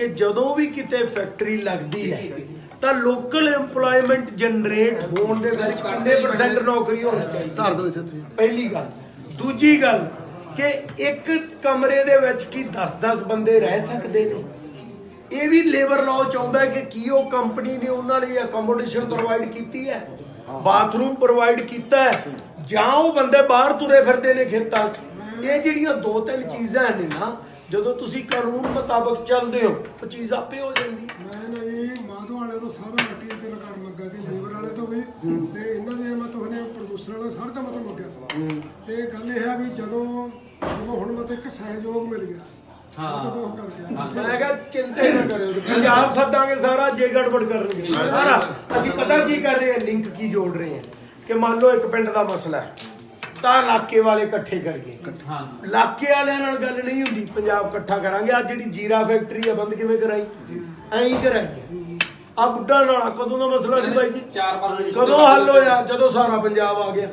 ਕਿ ਜਦੋਂ ਵੀ ਕਿਤੇ ਫੈਕਟਰੀ ਲੱਗਦੀ ਹੈ ਤਾਂ ਲੋਕਲ EMPLOYMENT ਜਨਰੇਟ ਹੋਣ ਦੇ ਵਿੱਚ ਕਿੰਨੇ ਪਰਸੈਂਟ ਨੌਕਰੀ ਹੋਣੀ ਚਾਹੀਦੀ ਧਾਰ ਦੋ ਇੱਥੇ ਤੁਸੀਂ। ਪਹਿਲੀ ਗੱਲ। ਦੂਜੀ ਗੱਲ ਕਿ ਇੱਕ ਕਮਰੇ ਦੇ ਵਿੱਚ ਕੀ 10-10 ਬੰਦੇ ਰਹਿ ਸਕਦੇ ਨੇ? ਇਹ ਵੀ ਲੇਬਰ ਲਾਅ ਚਾਹੁੰਦਾ ਕਿ ਕੀ ਉਹ ਕੰਪਨੀ ਨੇ ਉਹਨਾਂ ਲਈ ਅਕੋਮੋਡੇਸ਼ਨ ਪ੍ਰੋਵਾਈਡ ਕੀਤੀ ਹੈ? ਬਾਥਰੂਮ ਪ੍ਰੋਵਾਈਡ ਕੀਤਾ ਹੈ? ਜਾਂ ਉਹ ਬੰਦੇ ਬਾਹਰ ਤੁਰੇ ਫਿਰਦੇ ਨੇ ਖੇਤਾਂ 'ਚ? ਇਹ ਜਿਹੜੀਆਂ ਦੋ ਤਿੰਨ ਚੀਜ਼ਾਂ ਨੇ ਨਾ ਜਦੋਂ ਤੁਸੀਂ ਕਾਨੂੰਨ ਮੁਤਾਬਕ ਚੱਲਦੇ ਹੋ ਉਹ ਚੀਜ਼ ਆਪੇ ਹੋ ਜਾਂਦੀ। ਹੈ। ਮੈਂ ਨਾ ਜੀ ਮਾਧੋ ਵਾਲੇ ਤੋਂ ਸਾਰਾ ਮਟੀਰੀਅਲ ਤੇ ਰਿਕਾਰਡ ਮੰਗਾ ਸੀ ਲੇਬਰ ਵਾਲੇ ਤੋਂ ਵੀ। ਤੇ ਇਹਨਾਂ ਦੇ ਮੈਂ ਤੁਹਾਡੇ ਪ੍ਰੋਡਿਊਸਰ ਵਾਲਾ ਸਾਰਾ ਦਾ ਮਤਲਬ ਮੰਗਿਆ ਤੇ ਗੱਲ ਇਹ ਹੈ ਵੀ ਜਦੋਂ ਜਦੋਂ ਹੁਣ ਮਤਲਬ ਇੱਕ ਸਹਿਯੋਗ ਮਿਲ ਗਿਆ। ਹਾਂ। ਮੈਂ ਕਿਹਾ ਚਿੰਤਾ ਨਾ ਕਰਿਓ ਪੰਜਾਬ ਸੱਦਾਂਗੇ ਸਾਰਾ ਜੇ ਗੜਬੜ ਕਰਨਗੇ। ਸਾਰਾ। ਅਸੀਂ ਪਤਾ ਕੀ ਕਰ ਰਹੇ ਹਾਂ ਲਿੰਕ ਕੀ ਜੋੜ ਰਹੇ ਹਾਂ ਕਿ ਮੰਨ ਲਓ ਇੱਕ ਪਿੰਡ ਦਾ ਮਸਲਾ ਹੈ। ਤਾਂ ਇਲਾਕੇ ਵਾਲੇ ਇਕੱਠੇ ਕਰਕੇ ਹਾਂ ਇਲਾਕੇ ਵਾਲਿਆਂ ਨਾਲ ਗੱਲ ਨਹੀਂ ਹੁੰਦੀ ਪੰਜਾਬ ਇਕੱਠਾ ਕਰਾਂਗੇ। ਆ ਜਿਹੜੀ ਜੀਰਾ ਫੈਕਟਰੀ ਆ ਬੰਦ ਕਿਵੇਂ ਕਰਾਈ? ਐਂ ਕਰਾਈ ਆ। ਬੁੱਢਾ ਨਾਲਾ ਕਦੋਂ ਦਾ ਮਸਲਾ ਸੀ ਬਾਈ ਜੀ? ਕਦੋਂ ਹੱਲ ਹੋਇਆ? ਜਦੋਂ ਸਾਰਾ ਪੰਜਾਬ ਆ ਗਿਆ।